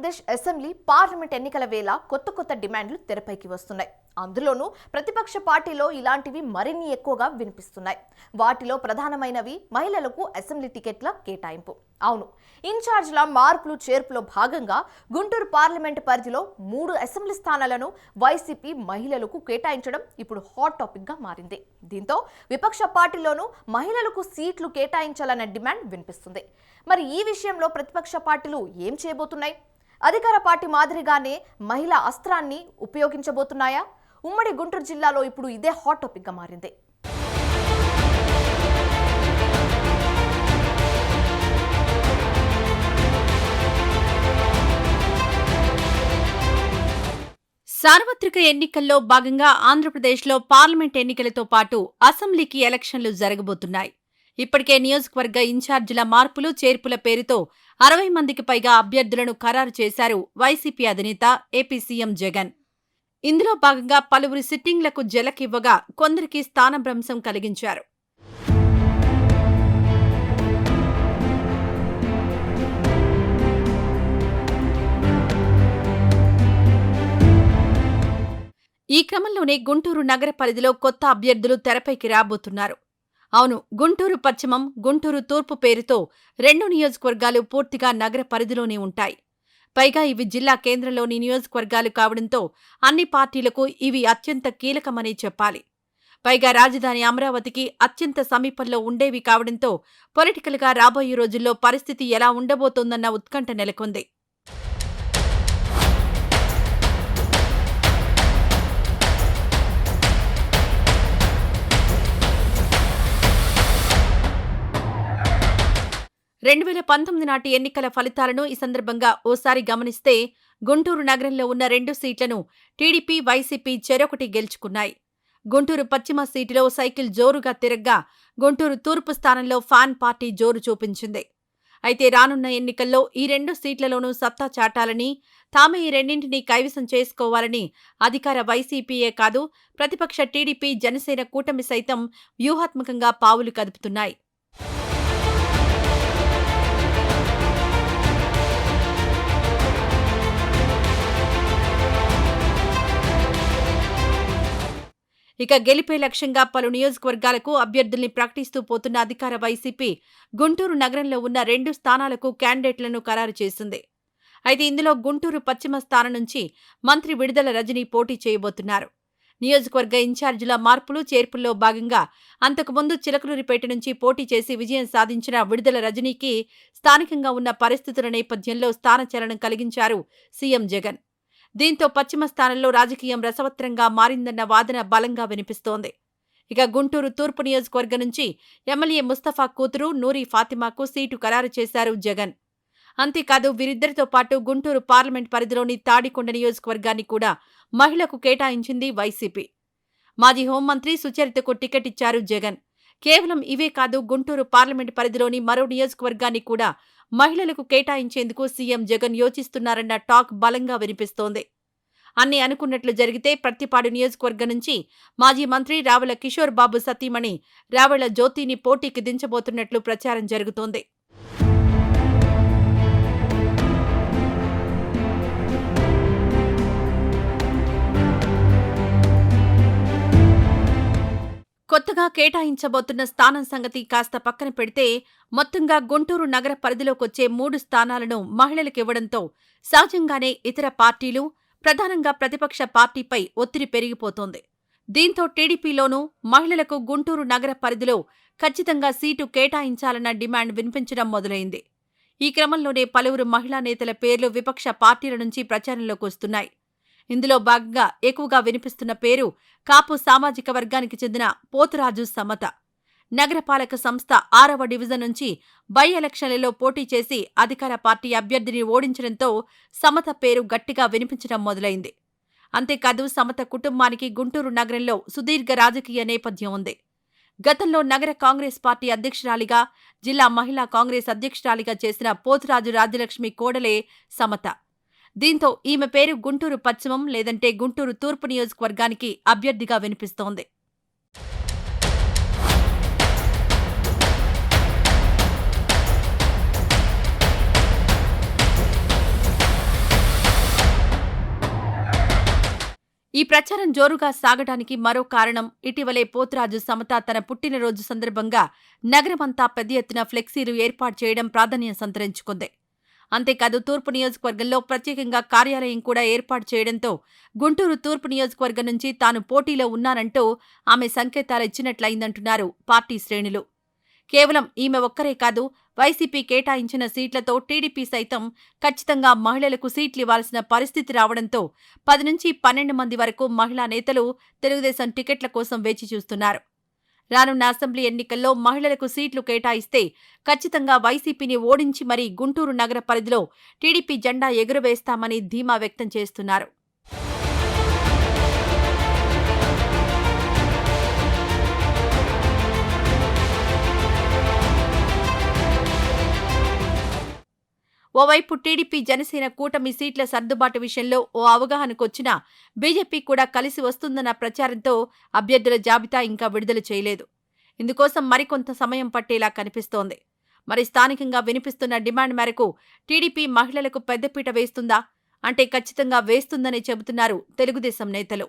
Andhra Pradesh assembly parliament ఎన్నికల వేళ కొత్త కొత్త డిమాండ్లు తెరపైకి వస్తున్నాయి. అందులోనూ ప్రతిపక్ష పార్టీలో ఇలాంటివి మరిన్ని ఎక్కువగా వినిపిస్తున్నాయి. వాటిలో ప్రధానమైనవి మహిళలకు అసెంబ్లీ టికెట్ల కేటాయింపు. అవును ఇన్ఛార్జ్ల మార్పులు చేర్పులో భాగంగా గుంటూరు పార్లమెంట్ పరిధిలో మూడు అసెంబ్లీ స్థానాలను వైసీపీ మహిళలకు కేటాయించడం ఇప్పుడు హాట్ టాపిక్గా మారింది. దీంతో విపక్ష పార్టీలోనూ మహిళలకు సీట్లు కేటాయించాలన్న డిమాండ్ వినిపిస్తుంది. మరి ఈ విషయంలో ప్రతిపక్ష పార్టీలు ఏం చేయబోతున్నాయి? అధికార పార్టీ మాదిరిగానే మహిళా అస్త్రాన్ని ఉపయోగించబోతున్నాయా? ఉమ్మడి గుంటూరు జిల్లాలో ఇప్పుడు ఇదే హాట్ టాపిక్గా మారింది. సార్వత్రిక ఎన్నికల్లో భాగంగా ఆంధ్రప్రదేశ్లో పార్లమెంట్ ఎన్నికలతో పాటు అసెంబ్లీకి ఎలక్షన్లు జరగబోతున్నాయి. ఇప్పటికే నియోజకవర్గ ఇన్ఛార్జీల మార్పులు చేర్పుల పేరుతో అరవై మందికి పైగా అభ్యర్థులను ఖరారు చేశారు వైసీపీ అధినేత ఏపీ సీఎం జగన్. ఇందులో భాగంగా పలువురు సిట్టింగ్లకు జలకివ్వగా కొందరికి స్థానభ్రంశం కలిగించారు. ఈ క్రమంలోనే గుంటూరు నగర పరిధిలో కొత్త అభ్యర్థులు తెరపైకి రాబోతున్నారు. అవును గుంటూరు పశ్చిమం గుంటూరు తూర్పు పేరుతో రెండు నియోజకవర్గాలు పూర్తిగా నగర పరిధిలోనే ఉంటాయి. పైగా ఇవి జిల్లా కేంద్రంలోని నియోజకవర్గాలు కావడంతో అన్ని పార్టీలకు ఇవి అత్యంత కీలకమనే చెప్పాలి. పైగా రాజధాని అమరావతికి అత్యంత సమీపంలో ఉండేవి కావడంతో పొలిటికల్గా రాబోయే రోజుల్లో పరిస్థితి ఎలా ఉండబోతోందన్న ఉత్కంఠ నెలకొంది. రెండు వేల పంతొమ్మిది నాటి ఎన్నికల ఫలితాలను ఈ సందర్భంగా ఓసారి గమనిస్తే గుంటూరు నగరంలో ఉన్న రెండు సీట్లను టీడీపీ వైసీపీ చెరొకటి గెలుచుకున్నాయి. గుంటూరు పశ్చిమ సీటులో సైకిల్ జోరుగా తిరగ్గా గుంటూరు తూర్పు స్థానంలో ఫ్యాన్ పార్టీ జోరు చూపించింది. అయితే రానున్న ఎన్నికల్లో ఈ రెండు సీట్లలోనూ సత్తా చాటాలని తామే ఈ రెండింటినీ కైవసం చేసుకోవాలని అధికార వైసీపీయే కాదు ప్రతిపక్ష టీడీపీ జనసేన కూటమి సైతం వ్యూహాత్మకంగా పావులు కదుపుతున్నాయి. ఇక గెలిపే లక్ష్యంగా పలు నియోజకవర్గాలకు అభ్యర్థుల్ని ప్రకటిస్తూ పోతున్న అధికార వైసీపీ గుంటూరు నగరంలో ఉన్న రెండు స్థానాలకు క్యాండిడేట్లను ఖరారు చేసింది. అయితే ఇందులో గుంటూరు పశ్చిమ స్థానం నుంచి మంత్రి విడుదల రజనీ పోటీ చేయబోతున్నారు. నియోజకవర్గ ఇన్ఛార్జీల మార్పులు చేర్పుల్లో భాగంగా అంతకుముందు చిలకలూరిపేట నుంచి పోటీ చేసి విజయం సాధించిన విడుదల రజనీకి స్థానికంగా ఉన్న పరిస్థితుల నేపథ్యంలో స్థానచలనం కలిగించారు సీఎం జగన్. దీంతో పశ్చిమ స్థానంలో రాజకీయం రసవత్రంగా మారిందన్న వాదన బలంగా వినిపిస్తోంది. ఇక గుంటూరు తూర్పు నియోజకవర్గం నుంచి ఎమ్మెల్యే ముస్తఫా కూతురు నూరి ఫాతిమాకు సీటు ఖరారు చేశారు జగన్. అంతేకాదు వీరిద్దరితో పాటు గుంటూరు పార్లమెంట్ పరిధిలోని తాడికొండ నియోజకవర్గాన్ని కూడా మహిళకు కేటాయించింది వైసీపీ. మాజీ హోంమంత్రి సుచరితకు టికెట్ ఇచ్చారు జగన్. కేవలం ఇవే కాదు గుంటూరు పార్లమెంట్ పరిధిలోని మరో నియోజకవర్గాన్ని కూడా మహిళలకు కేటాయించేందుకు సీఎం జగన్ యోచిస్తున్నారన్న టాక్ బలంగా వినిపిస్తోంది. అన్ని అనుకున్నట్లు జరిగితే ప్రత్తిపాడు నియోజకవర్గం నుంచి మాజీ మంత్రి రావుల కిషోర్ బాబు సతీమణి రావుల జ్యోతిని పోటీకి దించబోతున్నట్లు ప్రచారం జరుగుతోంది. కొత్తగా కేటాయించబోతున్న స్థానం సంగతి కాస్త పక్కన పెడితే మొత్తంగా గుంటూరు నగర పరిధిలోకొచ్చే మూడు స్థానాలను మహిళలకివ్వడంతో సహజంగానే ఇతర పార్టీలు ప్రధానంగా ప్రతిపక్ష పార్టీపై ఒత్తిడి పెరిగిపోతోంది. దీంతో టీడీపీలోనూ మహిళలకు గుంటూరు నగర పరిధిలో ఖచ్చితంగా సీటు కేటాయించాలన్న డిమాండ్ వినిపించడం మొదలైంది. ఈ క్రమంలోనే పలువురు మహిళా నేతల పేర్లు విపక్ష పార్టీల నుంచి ప్రచారంలోకి వస్తున్నాయి. ఇందులో భాగంగా ఎక్కువగా వినిపిస్తున్న పేరు కాపు సామాజిక వర్గానికి చెందిన పోతురాజు సమత. నగరపాలక సంస్థ ఆరవ డివిజన్ నుంచి బై ఎలక్షన్లలో పోటీ చేసి అధికార పార్టీ అభ్యర్థిని ఓడించడంతో సమత పేరు గట్టిగా వినిపించడం మొదలైంది. అంతేకాదు సమత కుటుంబానికి గుంటూరు నగరంలో సుదీర్ఘ రాజకీయ నేపథ్యం ఉంది. గతంలో నగర కాంగ్రెస్ పార్టీ అధ్యక్షురాలిగా జిల్లా మహిళా కాంగ్రెస్ అధ్యక్షురాలిగా చేసిన పోతురాజు రాజ్యలక్ష్మి కోడలే సమత. దీంతో ఈమె పేరు గుంటూరు పశ్చిమం లేదంటే గుంటూరు తూర్పు నియోజకవర్గానికి అభ్యర్థిగా వినిపిస్తోంది. ఈ ప్రచారం జోరుగా సాగడానికి మరో కారణం ఇటీవలే పోత్రాజు సమత తన పుట్టినరోజు సందర్భంగా నగరమంతా పెద్ద ఎత్తున ఫ్లెక్సీలు ఏర్పాటు చేయడం ప్రాధాన్యం సంతరించుకుంది. అంతేకాదు తూర్పు నియోజకవర్గంలో ప్రత్యేకంగా కార్యాలయం కూడా ఏర్పాటు చేయడంతో గుంటూరు తూర్పు నియోజకవర్గం నుంచి తాను పోటీలో ఉన్నానంటూ ఆమె సంకేతాలు ఇచ్చినట్లయిందంటున్నారు పార్టీ శ్రేణులు. కేవలం ఈమె ఒక్కరే కాదు వైసీపీ కేటాయించిన సీట్లతో టీడీపీ సైతం ఖచ్చితంగా మహిళలకు సీట్లు ఇవ్వాల్సిన పరిస్థితి రావడంతో పది నుంచి పన్నెండు మంది వరకు మహిళా నేతలు తెలుగుదేశం టికెట్ల కోసం వేచి చూస్తున్నారు. రానున్న అసెంబ్లీ ఎన్నికల్లో మహిళలకు సీట్లు కేటాయిస్తే ఖచ్చితంగా వైసీపీని ఓడించి మరీ గుంటూరు నగర పరిధిలో టీడీపీ జెండా ఎగురవేస్తామని ధీమా వ్యక్తం చేస్తున్నారు. ఓవైపు టీడీపీ జనసేన కూటమి సీట్ల సర్దుబాటు విషయంలో ఓ అవగాహనకొచ్చినా బీజేపీ కూడా కలిసి వస్తుందన్న ప్రచారంతో అభ్యర్థుల జాబితా ఇంకా విడుదల చేయలేదు. ఇందుకోసం మరికొంత సమయం పట్టేలా కనిపిస్తోంది. మరి స్థానికంగా వినిపిస్తున్న డిమాండ్ మేరకు టీడీపీ మహిళలకు పెద్దపీట వేస్తుందా? అంటే ఖచ్చితంగా వేస్తుందని చెబుతున్నారు తెలుగుదేశం నేతలు.